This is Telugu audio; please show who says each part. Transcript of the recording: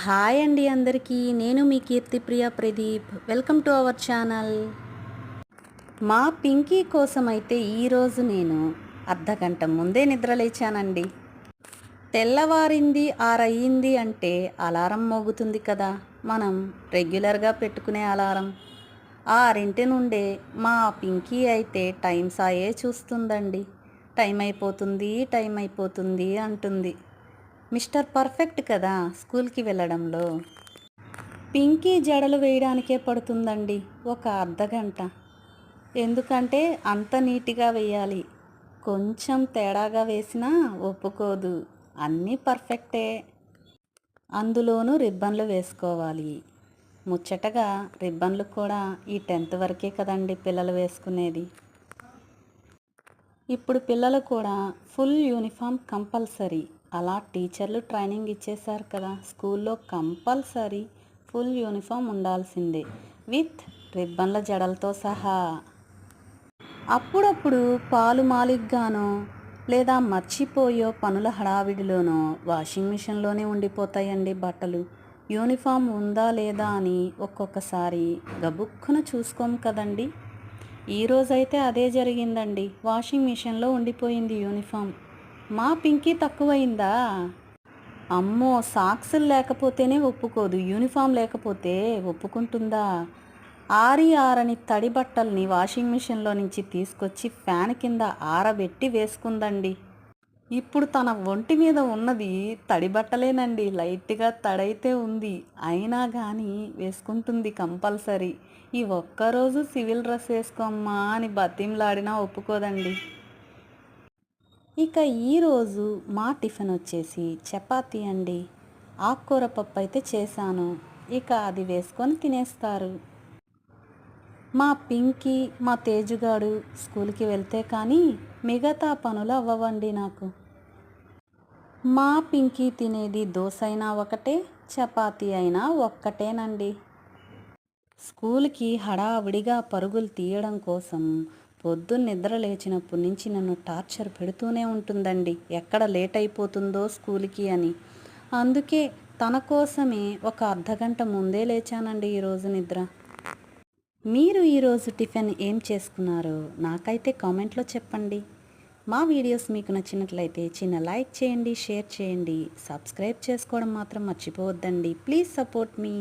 Speaker 1: హాయ్ అండి అందరికీ నేను మీ Keerthipriya Pradeep welcome to our channel మా పింకీ కోసం అయితే ఈరోజు నేను అర్ధగంట ముందే నిద్రలేచానండి తెల్లవారింది ఆరయ్యింది అంటే అలారం మోగుతుంది కదా మనం రెగ్యులర్గా పెట్టుకునే అలారం ఆరింటి నుండే మా పింకీ అయితే టైం సాయే చూస్తుందండి టైం అయిపోతుంది టైం అయిపోతుంది అంటుంది మిస్టర్ పర్ఫెక్ట్ కదా స్కూల్కి వెళ్ళడంలో పింకీ జడలు వేయడానికే పడుతుందండి ఒక అర్ధగంట ఎందుకంటే అంత నీట్గా వేయాలి కొంచెం తేడాగా వేసినా ఒప్పుకోదు అన్నీ పర్ఫెక్టే అందులోనూ రిబ్బన్లు వేసుకోవాలి ముచ్చటగా రిబ్బన్లు కూడా ఈ టెన్త్ వరకే కదండి పిల్లలు వేసుకునేది ఇప్పుడు పిల్లలు కూడా ఫుల్ యూనిఫామ్ కంపల్సరీ అలా టీచర్లు ట్రైనింగ్ ఇచ్చేశారు కదా స్కూల్లో కంపల్సరీ ఫుల్ యూనిఫామ్ ఉండాల్సిందే విత్ రిబ్బన్ల జడలతో సహా అప్పుడప్పుడు పాలు మాలిగ్గానో లేదా మర్చిపోయో పనుల హడావిడిలోనో వాషింగ్ మిషన్లోనే ఉండిపోతాయండి బట్టలు యూనిఫామ్ ఉందా లేదా అని ఒక్కొక్కసారి గబుక్కున చూసుకోం కదండి ఈరోజైతే అదే జరిగిందండి వాషింగ్ మిషన్లో ఉండిపోయింది యూనిఫామ్ మా పింకీ తక్కువైందా అమ్మో సాక్సులు లేకపోతేనే ఒప్పుకోదు యూనిఫామ్ లేకపోతే ఒప్పుకుంటుందా ఆరి ఆరని తడి బట్టల్ని వాషింగ్ మిషన్లో నుంచి తీసుకొచ్చి ఫ్యాన్ కింద ఆరబెట్టి వేసుకుందండి ఇప్పుడు తన ఒంటి మీద ఉన్నది తడి బట్టలేనండి లైట్గా తడైతే ఉంది అయినా కానీ వేసుకుంటుంది కంపల్సరీ ఈ ఒక్కరోజు సివిల్ డ్రెస్ వేసుకోమ్మా అని బతింలాడినా ఒప్పుకోదండి ఇక ఈరోజు మా టిఫిన్ వచ్చేసి చపాతీ అండి ఆకుకూర పప్పు అయితే చేశాను ఇక అది వేసుకొని తినేస్తారు మా పింకి మా తేజుగాడు స్కూల్కి వెళ్తే కానీ మిగతా పనులు అవ్వవండి నాకు మా పింకి తినేది దోశ అయినా ఒకటే చపాతీ అయినా ఒక్కటేనండి స్కూల్కి హడావిడిగా పరుగులు తీయడం కోసం పొద్దున్న నిద్ర లేచినప్పటి నుంచి నన్ను టార్చర్ పెడుతూనే ఉంటుందండి ఎక్కడ లేట్ అయిపోతుందో స్కూల్కి అని అందుకే తన కోసమే ఒక అర్ధగంట ముందే లేచానండి ఈరోజు నిద్ర మీరు ఈరోజు టిఫిన్ ఏం చేసుకున్నారో నాకైతే కామెంట్లో చెప్పండి మా వీడియోస్ మీకు నచ్చినట్లయితే చిన్న లైక్ చేయండి షేర్ చేయండి సబ్స్క్రైబ్ చేసుకోవడం మాత్రం మర్చిపోవద్దండి ప్లీజ్ సపోర్ట్ మీ